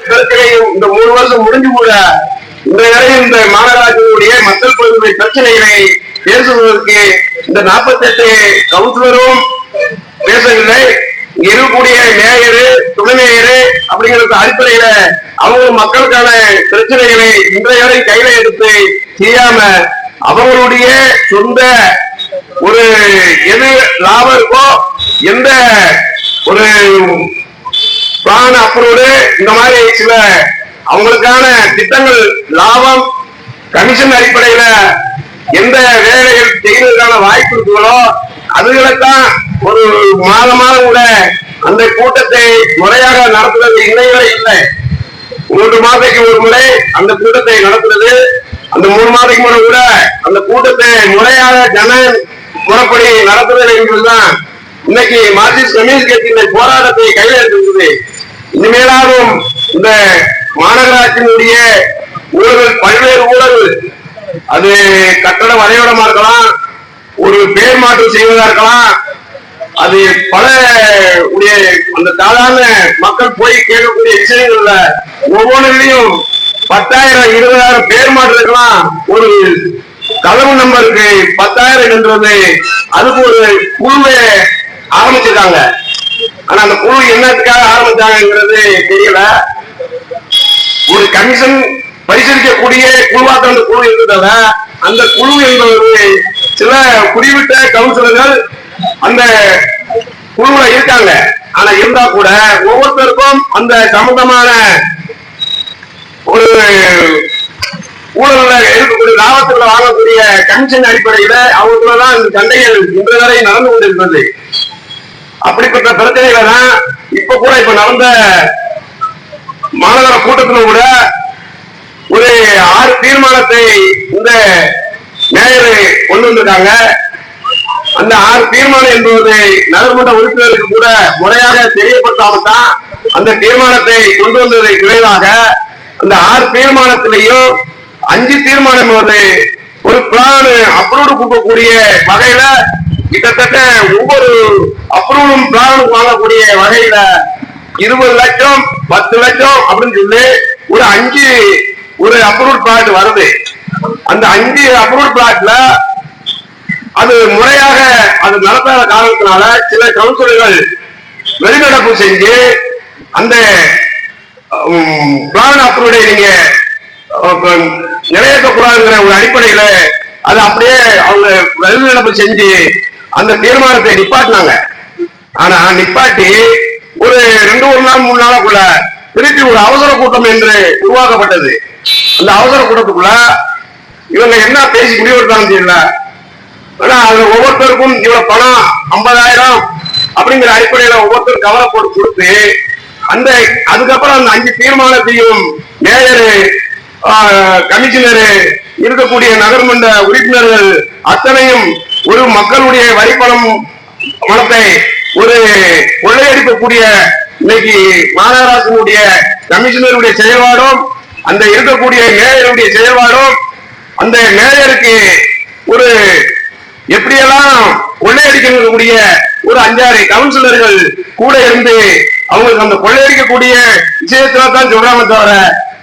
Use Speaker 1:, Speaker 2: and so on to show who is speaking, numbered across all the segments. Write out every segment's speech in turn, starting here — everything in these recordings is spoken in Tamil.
Speaker 1: பிரச்சனையும் இந்த மூணு வருஷம் முடிஞ்சு கூட இந்த நிலையில் இந்த மாநகராட்சியினுடைய மக்கள் பொதுமை பிரச்சனைகளை பேசுவதற்கு இந்த நாற்பத்தெட்டு கவுன்சிலரும் பேசவில்லை. இருக்கக்கூடிய மேயரு துணை மேயரு அப்படிங்கிறது அடிப்படையில அவங்க மக்களுக்கான பிரச்சனைகளை இன்றைய வரை கையில எடுத்து செய்யாம அவங்களுடைய சொந்த ஒரு எது லாபம் இருக்கோ எந்த ஒரு பிளான் அப்ரூவ்டு இந்த மாதிரி சில அவங்களுக்கான திட்டங்கள் லாபம் கமிஷன் அடிப்படையில எந்த வேலைகள் செய்வதற்கான வாய்ப்பு இருக்குங்களோ அதுகளைத்தான் ஒரு மாதமாக கூட அந்த கூட்டத்தை முறையாக நடத்துறது இன்னைகளை இல்லை. மூன்று மாதத்துக்கு ஒரு முறை அந்த கூட்டத்தை நடத்துறது அந்த மூணு மாதத்துக்கு முறை கூட அந்த கூட்டத்தை முறையாக ஜன முறைப்படி நடத்துறது என்பதுதான் இன்னைக்கு மார்க்சிஸ்ட் கம்யூனிஸ்ட் கட்சியின் போராட்டத்தை கையில் எடுத்திருக்குது. இனிமேலாலும் இந்த மாநகராட்சியினுடைய ஊழல் பல்வேறு ஊழல் அது கட்டட வரைபடமா இருக்கலாம் ஒரு பேர் மாற்றம் செய்வதா இருக்கலாம் அது பல உடைய அந்த சாதாரண மக்கள் போய் கேட்கக்கூடிய விஷயங்கள்ல ஒவ்வொன்றிலையும் பத்தாயிரம் இருபதாயிரம் பேர் மாற்றத்துக்கெல்லாம் ஒரு கதவு நம்பருக்கு பத்தாயிரம் என்றது அதுக்கு ஒரு குழுவை ஆரம்பிச்சிருக்காங்க. ஆனா அந்த குழு என்னத்துக்காக ஆரம்பிச்சாங்கிறது தெரியல. ஒரு கமிஷன் பரிசீலிக்கக்கூடிய குழுவாக அந்த குழு இருந்ததால அந்த குழு என்பது சில குறிப்பிட்ட கவுன்சிலர்கள் அந்த குழுல இருக்காங்க. ஆனா இருந்தா கூட ஒவ்வொருத்தருக்கும் அந்த சம்பந்தமான ஒரு ஊழல்ல இருக்கக்கூடிய லாபத்துல வாங்கக்கூடிய கமிஷன் அடிப்படையில அவங்களுக்குள்ளதான் இந்த சண்டைகள் இன்று வரை நடந்து கொண்டிருந்தது. அப்படிப்பட்ட பிரச்சனைகளை தான் இப்ப கூட இப்ப நடந்த மாநகர கூட்டத்தில் கூட ஒரு ஆறு தீர்மானத்தை இந்த மேயர் கொண்டு வந்திருக்காங்க. அந்த ஆறு தீர்மானம் என்பது நகர்மன்ற உறுப்பினருக்கு கூட முறையாக தெரியப்படுத்தாமல் தான் அந்த தீர்மானத்தை கொண்டு வந்ததற்கு விளைவாக அந்த ஆறு தீர்மானத்திலையும் அஞ்சு தீர்மானம் என்பது ஒரு பிளான் அப்ரூவ்டு கொடுக்கக்கூடிய வகையில கிட்டத்தட்ட ஒவ்வொரு அப்ரூவலும் பிளானும் வாங்கக்கூடிய வகையில இருபது லட்சம் பத்து லட்சம் அப்படின்னு சொல்லி ஒரு அஞ்சு ஒரு அப்ரூவல் பிளாட் வருது. அந்த அஞ்சு அப்ரூவல் பிளாட்ல அது முறையாக அது நடத்தாத காரணத்தினால சில கவுன்சிலர்கள் வெளிநடப்பு செஞ்சு அந்த பிளான் அப்ரூவலை நீங்க அஹ், நிறைவேற்றக்கூடாதுங்கிற ஒரு அடிப்படையில அது அப்படியே அவங்க வெளிநடப்பு செஞ்சு அந்த தீர்மானத்தை நிப்பாட்டினாங்க. ஆனா நிப்பாட்டி ஒரு ரெண்டு ஒரு நாள் மூணு நாளுக்குள்ள திருப்பி ஒரு அவசர கூட்டம் என்று உருவாக்கப்பட்டது. அந்த அவசர கூட்டத்துக்குள்ள இவங்க என்ன பேசி முடிவெடுத்தாங்க தெரியல. ஆனா அதுல ஒவ்வொருத்தருக்கும் இவ்வளவு பணம் ஐம்பதாயிரம் அப்படிங்கிற அடிப்படையில ஒவ்வொருத்தரும் கவலை போட்டு கொடுத்து அந்த அதுக்கப்புறம் அந்த அஞ்சு தீர்மானத்தையும் மேயரு கமிஷனரு இருக்கக்கூடிய நகர்மன்ற உறுப்பினர்கள் அத்தனையும் ஒரு மக்களுடைய வரிப்பணம் பணத்தை ஒரு கொள்ளையடிக்கக்கூடிய இன்னைக்கு மாநகராட்சியினுடைய கமிஷனருடைய செயல்பாடும் அந்த இருக்கக்கூடிய மேயருடைய செயல்பாடும் அந்த மேயருக்கு ஒரு எப்படியெல்லாம் கொள்ளையடிக்கக்கூடிய ஒரு அஞ்சாறு கவுன்சிலர்கள் கூட இருந்து அவங்களுக்கு அந்த கொள்ளையடிக்கக்கூடிய விஷயத்துல தான் சொல்றாங்க தவிர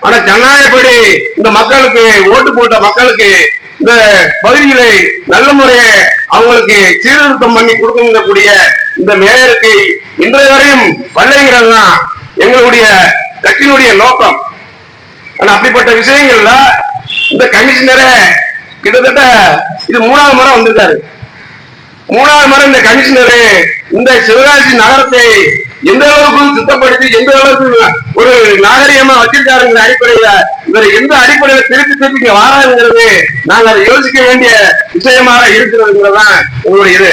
Speaker 1: ஆனா ஜனநாயகப்படி இந்த மக்களுக்கு ஓட்டு போட்ட மக்களுக்கு இந்த பகுதிகளை நல்ல முறைய அவங்களுக்கு சீர்திருத்தம் பண்ணி கொடுக்கக்கூடிய இந்த மேயருக்கு இன்றைய வரையும் பல்லைங்கிறது தான் எங்களுடைய கட்சியினுடைய நோக்கம். ஆனா அப்படிப்பட்ட விஷயங்கள்ல இந்த கமிஷனரை கிட்டத்தட்ட இது மூணாவது முறை வந்திருக்காரு. மூணாவது முறை இந்த கமிஷனரு இந்த சிவகாசி நகரத்தை எந்த அளவுக்கு சுத்தப்படுத்தி எந்த அளவுக்கு ஒரு நாகரிகமா வச்சிருக்காருங்கிற அடிப்படையில இவரை எந்த அடிப்படையில திருப்பி திருப்பி இங்க வாராதுங்கிறது நாங்க அதை யோசிக்க வேண்டிய விஷயமாக இருக்கிறதுங்கிறதான் உங்களுடைய இது.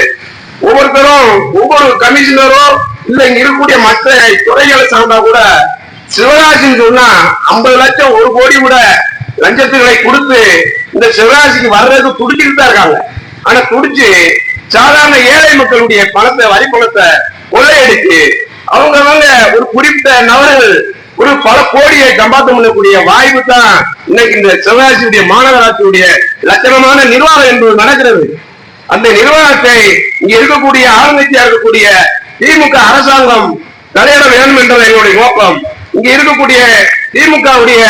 Speaker 1: ஒவ்வொருத்தரும் ஒவ்வொரு கமிஷனரும் இல்ல இங்க இருக்கக்கூடிய மற்ற துறைகளை சார்ந்தா கூட சிவராசின்னு சொன்னா ஐம்பது லட்சம் ஒரு கோடி கூட லஞ்சத்துகளை கொடுத்து இந்த சிவராசிக்கு வர்றது துடிச்சிட்டு தான் இருக்காங்க. ஆனா துடிச்சு சாதாரண ஏழை மக்களுடைய பணத்தை வரி பணத்தை கொள்ளையடிச்சு அவங்க அவங்க ஒரு குறிப்பிட்ட நபர்கள் ஒரு பல கோடியை சம்பாத்தம் பண்ணக்கூடிய வாய்ப்பு தான் இன்னைக்கு இந்த சிவராசியுடைய மாநகராட்சியுடைய லட்சணமான நிர்வாகம் என்பது நடக்கிறது அந்த நிர்வாகத்தை இங்க இருக்கக்கூடிய ஆளுங்கட்சியா இருக்கக்கூடிய திமுக அரசாங்கம் தலையிட வேண்டும் என்றது எங்களுடைய நோக்கம். இங்க இருக்கக்கூடிய திமுகவுடைய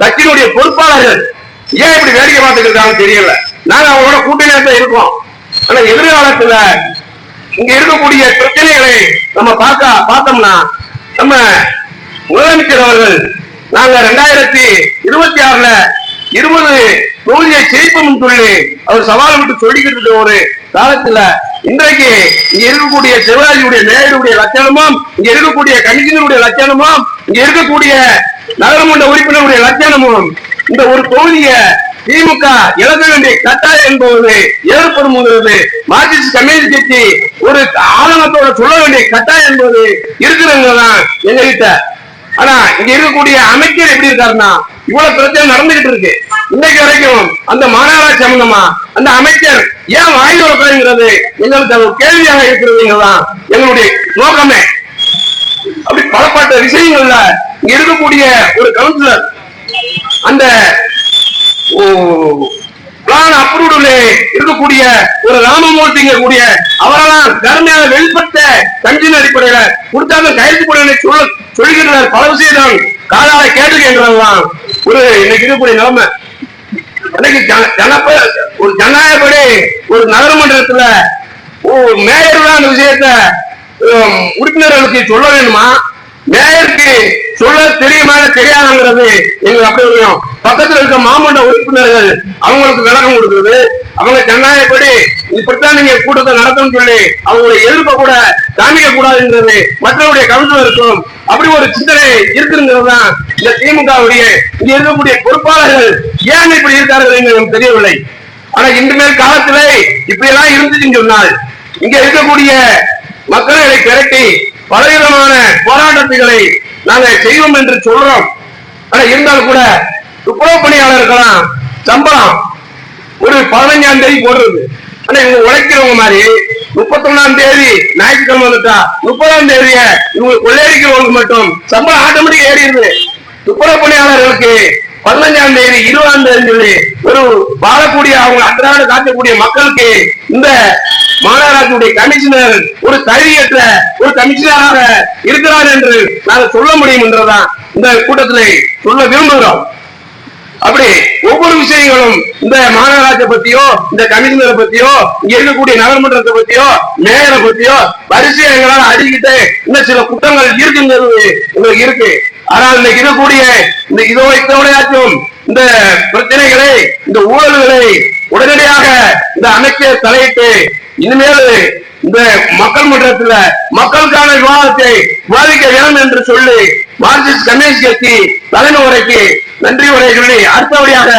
Speaker 1: கட்சியினுடைய பொறுப்பாளர்கள் ஏன் இப்படி வேடிக்கை பார்த்துட்டு இருக்காங்கன்னு தெரியல. நாங்க அவங்களோட கூட்டணியா இருக்கோம். ஆனா எதிர்காலத்துல இங்க இருக்கக்கூடிய பிரச்சனைகளை நம்ம பார்க்க பார்த்தோம்னா நம்ம முதலமைச்சர் அவர்கள் நாங்க ரெண்டாயிரத்தி இருபத்தி ஆறுல இருபது தொகுதியை ஜெயிப்போம் சொல்லி அவர் சவால் விட்டு சொல்லிக்கிட்டு ஒரு காலத்துல இன்றைக்கு இங்க இருக்கக்கூடிய சிவராஜியுடைய மேயருடைய லட்சணமும் இங்க இருக்கக்கூடிய கமிஷனருடைய லட்சணமும் இங்க இருக்கக்கூடிய நகரமன்ற உறுப்பினருடைய லட்சணமும் இந்த ஒரு தொகுதிய திமுக இழக்க வேண்டிய கட்டாயம் என்பது ஏற்படும்ங்கிறது மார்க்சிஸ்ட் கம்யூனிஸ்ட் கட்சி ஒரு ஆதங்கத்தோட சொல்ல வேண்டிய கட்டாயம் என்பது இருக்கிறவங்க தான் எங்க கிட்ட ஆனா இங்க இருக்கக்கூடிய அமைச்சர் எப்படி இருக்காருன்னா இவ்வளவு பிரச்சனை நடந்துகிட்டு இருக்கு. இன்னைக்கு வரைக்கும் அந்த மாநகராட்சி சம்பந்தமா அந்த அமைச்சர் ஏன் வாங்கி வைக்கிறது எங்களுக்கு அது கேள்வியாக இருக்கிறதுங்கதான் எங்களுடைய நோக்கமே. அப்படி பலப்பட்ட விஷயங்கள்ல இங்க இருக்கக்கூடிய ஒரு கவுன்சிலர் அந்த பிளான் அப்ரூவ்டுல இருக்கக்கூடிய ஒரு ராமமூர்த்திங்க கூடிய அவரெல்லாம் கருமையான வெளிப்பட்ட கஞ்சின் அடிப்படையில கொடுத்தாங்க கைது போட சொல்ல சொல்கின்றனர் பல விஷயம் காலால கேட்டுக்கின்றதெல்லாம் ஒரு இன்னைக்கு இருக்கக்கூடிய நிலைமை. அன்னைக்கு ஜன- ஜனப்ப ஒரு ஜனநாயகப்படி ஒரு நகரமன்றத்துல மேயர் தான் அந்த விஷயத்த உறுப்பினர்களுக்கு சொல்ல வேணுமா மேயருக்கு சொல்ல தெரியுமா தெரியாதுங்கிறது எங்களுக்கு அப்படி தெரியும். பக்கத்துல இருக்க மாமண்ட உறுப்பினர்கள் அவங்களுக்கு விளக்கம் கொடுக்குறது. அவங்க ஜனநாயகப்படி இப்படித்தான் நீங்க கூட்டத்தை நடத்தணும் சொல்லி அவங்களை எதிர்ப்ப கூட காமிக்க கூடாதுங்கிறது மற்றவருடைய கவுன்சிலருக்கும் அப்படி ஒரு சிந்தனை இருக்குங்கிறது தான் இந்த திமுகவுடைய இங்க இருக்கக்கூடிய பொறுப்பாளர்கள் ஏன் இப்படி இருக்கார்கள் என்று எனக்கு தெரியவில்லை. ஆனா இன்று மேல் காலத்திலே இப்படி எல்லாம் இருந்துச்சுன்னு சொன்னால் இங்க இருக்கக்கூடிய மக்களை திரட்டி பலவிதமான போராட்டத்துகளை நாங்கள் செய்வோம் என்று சொல்றோம். ஆனா இருந்தாலும் கூட துப்புரவு பணியாளர்களாம் சம்பளம் ஒரு பதினஞ்சாம் தேதி போடுறது. ஆனா இவங்க உழைக்கிறவங்க மாதிரி முப்பத்தொன்னாம் தேதி ஞாயிற்றுக்கிழமை வந்துட்டா முப்பதாம் தேதிய இவங்க கொள்ளையடிக்கிறவங்களுக்கு மட்டும் சம்பளம் ஆட்டோமேட்டிக் ஏறிடுது. துப்புரவு பணியாளர்களுக்கு பதினஞ்சாம் தேதி இருபதாம் தேதி சொல்லி ஒரு வாழக்கூடிய அவங்க அன்றாட காட்டக்கூடிய மக்களுக்கு இந்த மாநகராட்சியுடைய கமிஷனர் ஒரு தகுதியற்ற ஒரு கமிஷனராக இருக்கிறார் என்று நாங்கள் சொல்ல முடியும் என்றுதான் இந்த கூட்டத்திலே சொல்ல விரும்புகிறோம். அப்படி ஒவ்வொரு விஷயங்களும் இந்த மாநகராட்சியை பத்தியோ இந்த கமிஷனரை பத்தியோ இங்க இருக்கக்கூடிய நகர்மன்றத்தை பத்தியோ மேயரை பத்தியோ வரிசையை எங்களால் அடிக்கிட்டு இன்னும் சில குற்றங்கள் இருக்குங்கிறது உங்களுக்கு இருக்கு. ஆனால் இன்னைக்கு இருக்கக்கூடிய இந்த இதோ இத்தோடையாச்சும் இந்த பிரச்சனைகளை இந்த ஊழல்களை உடனடியாக இந்த அமைச்சர் தலையிட்டு இனிமேல் இந்த மக்கள் மன்றத்துல மக்களுக்கான விவாதத்தை விவாதிக்க வேண்டும் என்று சொல்லி மார்க்சிஸ்ட் கம்யூனிஸ்ட் கட்சி தலைமை உரைக்கு நன்றி உரை சொல்லி அடுத்தபடியாக